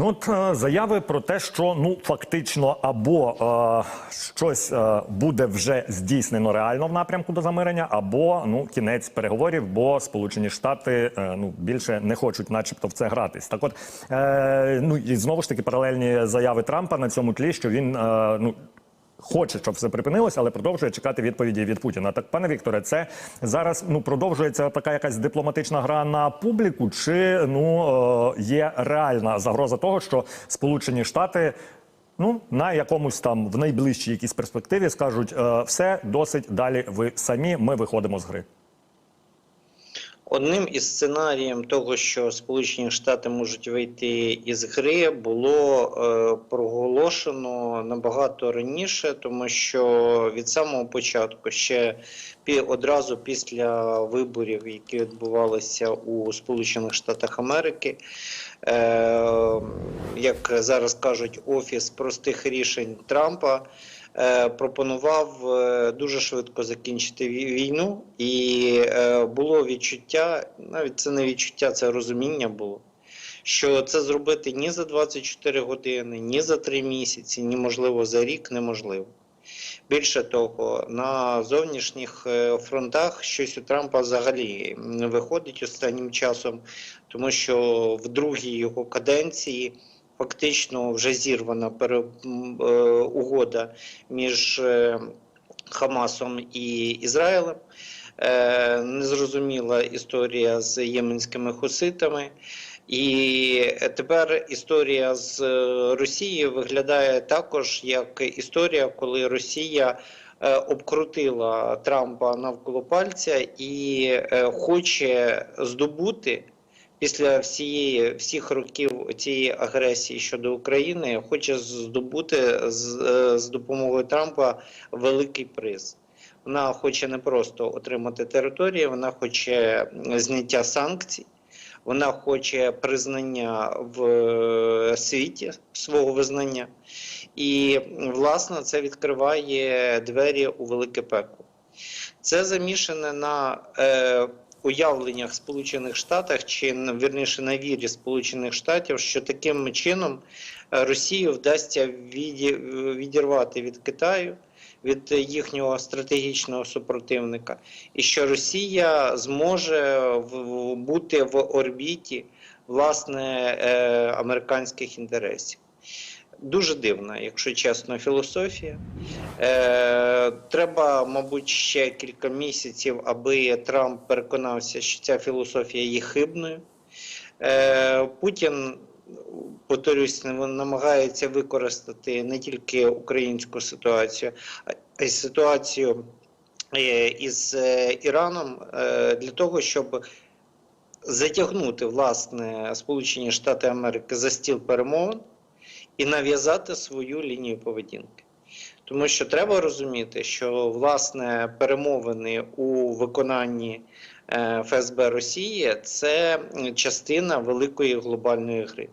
Ну от е, заяви про те, що ну фактично або е, щось е, буде вже здійснено реально в напрямку до замирення, або ну кінець переговорів, бо Сполучені Штати е, ну більше не хочуть, начебто, в це гратись. Так, от е, ну і знову ж таки паралельні заяви Трампа на цьому тлі, що він е, ну. Хоче, щоб все припинилося, але продовжує чекати відповіді від Путіна. Так, пане Вікторе, це зараз ну продовжується така якась дипломатична гра на публіку, чи ну е, є реальна загроза того, що Сполучені Штати ну на якомусь там в найближчій якійсь перспективі скажуть е, все досить далі. Ви самі ми виходимо з гри. Одним із сценаріїв того, що Сполучені Штати можуть вийти із гри, було е, проголошено набагато раніше, тому що від самого початку, ще пі, одразу після виборів, які відбувалися у Сполучених Штатах Америки, е, як зараз кажуть, офіс простих рішень Трампа. Е, Пропонував е, дуже швидко закінчити війну, і е, було відчуття, навіть це не відчуття, це розуміння було, що це зробити ні за 24 години, ні за 3 місяці, ні можливо за рік неможливо. Більше того, на зовнішніх фронтах щось у Трампа взагалі не виходить останнім часом, тому що в другій його каденції фактично вже зірвана пере, е, угода між е, Хамасом і Ізраїлем. Е, Незрозуміла історія з єменськими хуситами. І тепер історія з Росією виглядає також як історія, коли Росія обкрутила Трампа навколо пальця і хоче здобути після всієї всіх років цієї агресії щодо України, хоче здобути з, е, з допомогою Трампа великий приз. Вона хоче не просто отримати територію, вона хоче зняття санкцій. Вона хоче признання в е, світі свого визнання, і власне це відкриває двері у велике пекло. Це замішане на е, уявленнях Сполучених Штатах, чи вірніше на вірі Сполучених Штатів, що таким чином е, Росію вдасться відірвати від Китаю. Від їхнього стратегічного супротивника, і що Росія зможе бути в орбіті власне е, американських інтересів. Дуже дивна, якщо чесно, філософія. Е, треба, мабуть, ще кілька місяців, аби Трамп переконався, що ця філософія є хибною. Е, Путін, повторюсь, намагається використати не тільки українську ситуацію, а й ситуацію е, із е, Іраном е, для того, щоб затягнути власне Сполучені Штати Америки за стіл перемовин і нав'язати свою лінію поведінки. Тому що треба розуміти, що власне перемовини у виконанні е, ФСБ Росії це частина великої глобальної гри.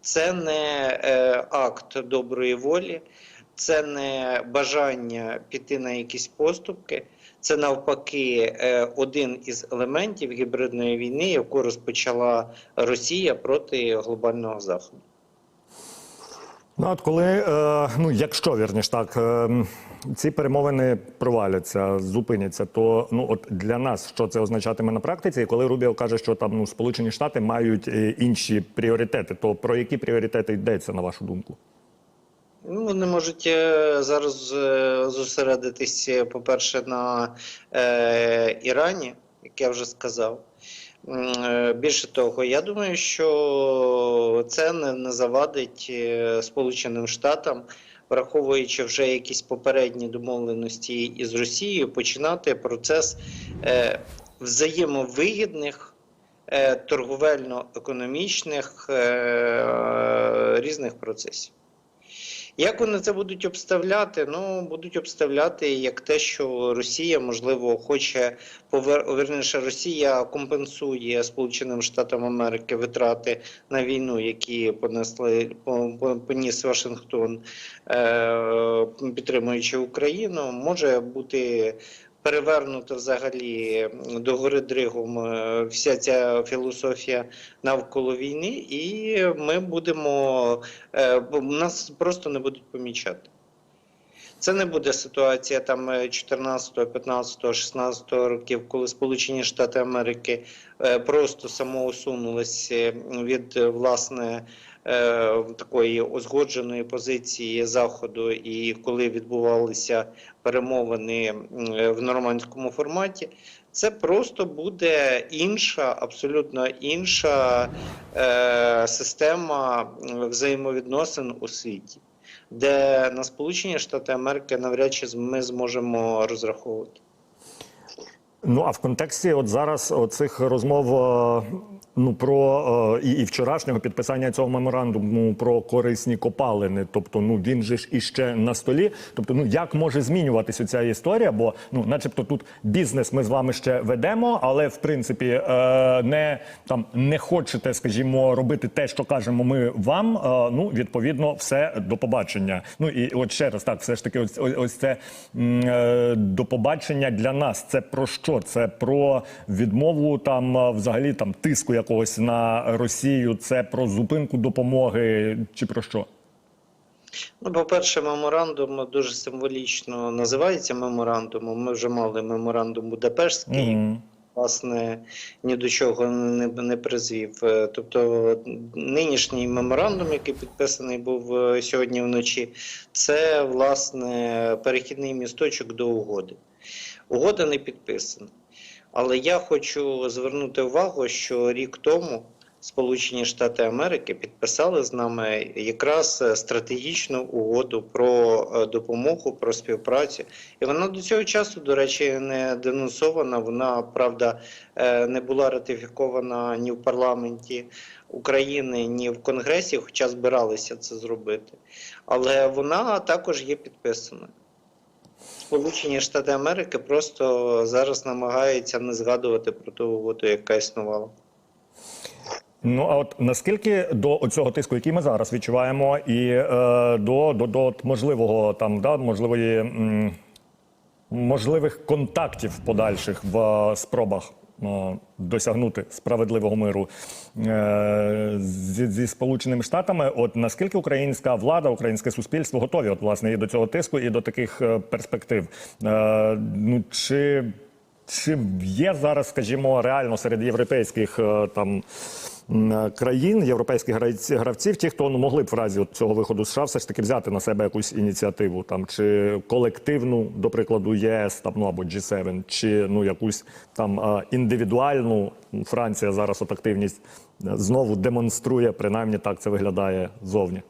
Це не е, акт доброї волі, це не бажання піти на якісь поступки. Це навпаки е, один із елементів гібридної війни, яку розпочала Росія проти глобального заходу. Ну от коли е, ну якщо вірніш так. Е, ці перемовини проваляться, зупиняться. То ну от для нас що це означатиме на практиці? І коли Рубіо каже, що там ну Сполучені Штати мають е, інші пріоритети, то про які пріоритети йдеться на вашу думку? Ну, вони можуть зараз зосередитись, е, по-перше, на е, Ірані, як я вже сказав. Е, Більше того, я думаю, що це не, завадить е, Сполученим Штатам, враховуючи вже якісь попередні домовленості із Росією, починати процес е, взаємовигідних. Торговельно-економічних різних процесів. Як вони це будуть обставляти? Ну, будуть обставляти як те, що Росія, можливо, хоче повер... верніше, Росія компенсує Сполученим Штатам Америки витрати на війну, які понесли по- по- поніс Вашингтон, е... підтримуючи Україну, може бути перевернута взагалі до гори Дригом е, вся ця філософія навколо війни, і ми будемо е, нас просто не будуть помічати. Це не буде ситуація там е, 14, 15, 16 років, коли Сполучені Штати Америки е, просто самоусунулися від е, власне е, такої узгодженої позиції Заходу, і коли відбувалися перемовини в нормандському форматі. Це просто буде інша, абсолютно інша е, система взаємовідносин у світі, де на Сполучені Штати Америки навряд чи ми зможемо розраховувати. Ну а в контексті, от зараз оцих розмов е, ну про е, і, вчорашнього підписання цього меморандуму про корисні копалини, тобто, ну він же ж іще на столі. Тобто, ну як може змінюватися ця історія? Бо ну, начебто, тут бізнес ми з вами ще ведемо, але в принципі е, не там не хочете, скажімо, робити те, що кажемо ми вам. Е, ну відповідно, все до побачення. Ну і от ще раз так, все ж таки, ось ось, ось це е, до побачення для нас. Це про що? Це про відмову там е, взагалі там тиску якогось на Росію. Це про зупинку допомоги чи про що? Ну, по-перше, меморандум дуже символічно називається меморандумом. Ми вже мали меморандум Будапештський. Мгм. власне ні до чого не, не призвів. Е, Тобто нинішній меморандум, який підписаний був е, сьогодні вночі, це власне перехідний місточок до угоди. Угода не підписана. Але я хочу звернути увагу, що рік тому Сполучені Штати Америки підписали з нами якраз е, стратегічну угоду про е, допомогу, про співпрацю. І вона до цього часу, до речі, не денонсована. Вона правда е, не була ратифікована ні в парламенті України, ні в Конгресі, хоча збиралися це зробити. Але вона також є підписана. Сполучені Штати Америки просто зараз намагаються не згадувати про ту угоду, яка існувала. Ну а от наскільки до цього тиску, який ми зараз відчуваємо, і е, до, до, до можливого там да можливої м, можливих контактів подальших в е, спробах досягнути справедливого миру е, зі, сполученими штатами, от наскільки українська влада, українське суспільство готові, от власне і до цього тиску, і до таких е, перспектив? Е, ну чи чи є зараз, скажімо, реально серед європейських е, там е, країн, європейських гравці- гравців, ті, хто ну могли б в разі цього виходу США все ж таки взяти на себе якусь ініціативу, там чи колективну, до прикладу, ЄС, там ну або G7, чи ну якусь там е, індивідуальну Франція зараз от активність е, знову демонструє, принаймні так це виглядає зовні.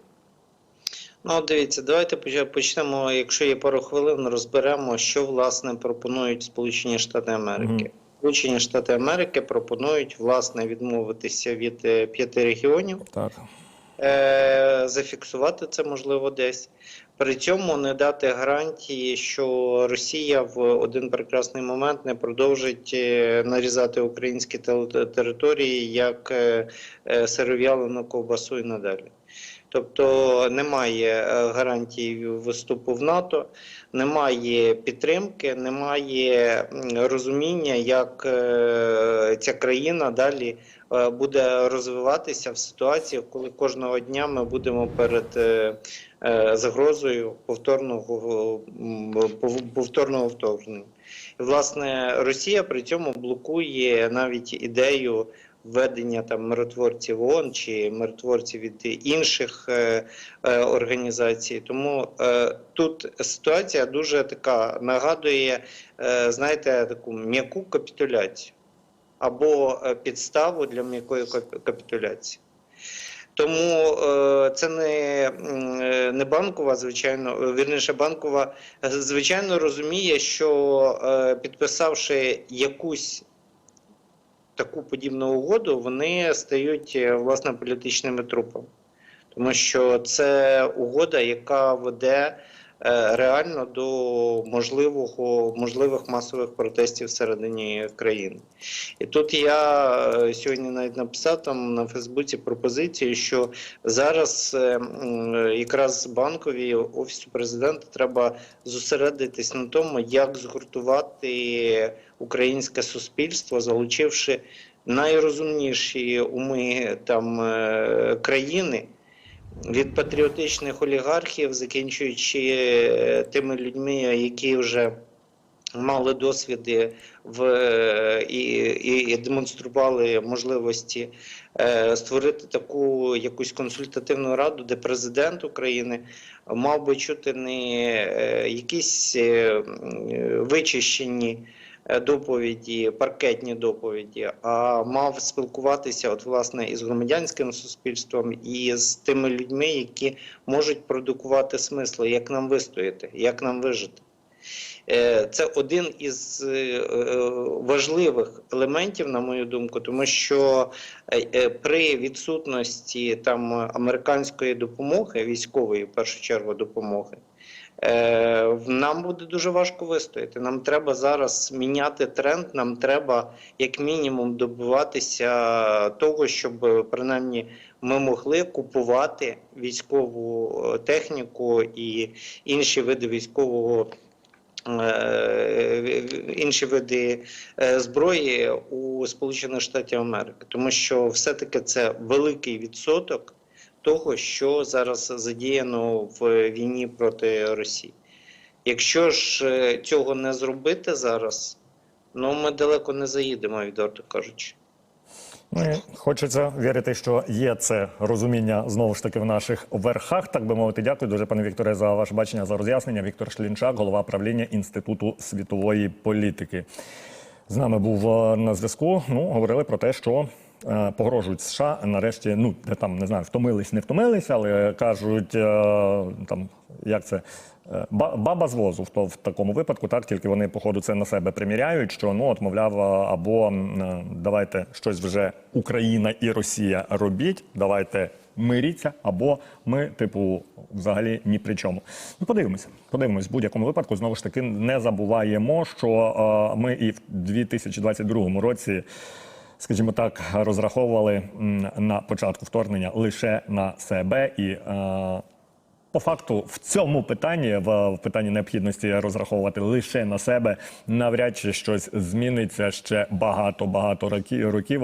Ну, дивіться, давайте поч- почнемо, якщо є пару хвилин, розберемо, що власне пропонують Сполучені Штати Америки. Мгм. Сполучені Штати Америки пропонують власне відмовитися від е, п'яти регіонів, Так. е, зафіксувати це можливо десь. При цьому не дати гарантії, що Росія в один прекрасний момент не продовжить е, нарізати українські території як е, сиров'ялену ковбасу і надалі. Тобто немає е, гарантій вступу в НАТО, немає підтримки, немає розуміння, як е, ця країна далі е, буде розвиватися в ситуаціях, коли кожного дня ми будемо перед загрозою повторного, повторного вторгнення. Власне, Росія при цьому блокує навіть ідею введення там миротворців ООН чи миротворців від інших е, е, організацій. Тому е, тут ситуація дуже така нагадує, знаєте, таку м'яку капітуляцію або підставу для м'якої капітуляції. Тому це не, не банкова, звичайно, вірніше, банкова, звичайно, розуміє, що підписавши якусь таку подібну угоду, вони стають е, власне політичними трупами. Тому що це угода, яка веде реально до можливого можливих масових протестів всередині країни. І тут я е, сьогодні навіть написав там на Фейсбуці пропозицію, що зараз е, е, якраз банкові офісу президента треба зосередитись на тому, як згуртувати українське суспільство, залучивши найрозумніші уми там е, країни. Від патріотичних олігархів, закінчуючи е, тими людьми, які вже мали досвіди в е, і, і, і демонстрували можливості е, створити таку якусь консультативну раду, де президент України мав би чути не е, якісь е, е, вичищені доповіді, паркетні доповіді, а мав спілкуватися от власне із громадянським суспільством і з тими людьми, які можуть продукувати смисли, як нам вистояти, як нам вижити. Е, Це один із е, е, важливих елементів, на мою думку, тому що е, е, при відсутності там американської допомоги, військової в першу чергу допомоги, е, нам буде дуже важко вистояти. Нам треба зараз міняти тренд. Нам треба як мінімум добиватися того, щоб е, принаймні ми могли купувати військову е, техніку і інші види військового. е, Інші види е, зброї у Сполучених Штатів Америки, тому що все-таки це великий відсоток того, що зараз задіяно в війні проти Росії. Якщо ж е, цього не зробити зараз, ну ми далеко не заїдемо, відверто кажучи. Ну, хочеться вірити, що є це розуміння знову ж таки в наших верхах. Так би мовити, дякую дуже, пане Вікторе, за ваше бачення за роз'яснення. Віктор Шлінчак, голова правління Інституту світової політики. З нами був е, на зв'язку. Ну, говорили про те, що погрожують США. Нарешті, ну де там не знаю, втомились, не втомились, але кажуть, е, там як це. е, Баба з возу в, в такому випадку, так тільки вони, походу, це на себе приміряють, що ну от мовляв, або е, давайте щось вже Україна і Росія робіть, давайте миріться, або ми, типу, взагалі ні при чому. Ну, подивимося, подивимось в будь-якому випадку. Знову ж таки, не забуваємо, що е, ми і в 2022 році. Скажімо так, розраховували на початку вторгнення лише на себе і е, по факту в цьому питанні, в, питанні необхідності розраховувати лише на себе, навряд чи щось зміниться ще багато багато років.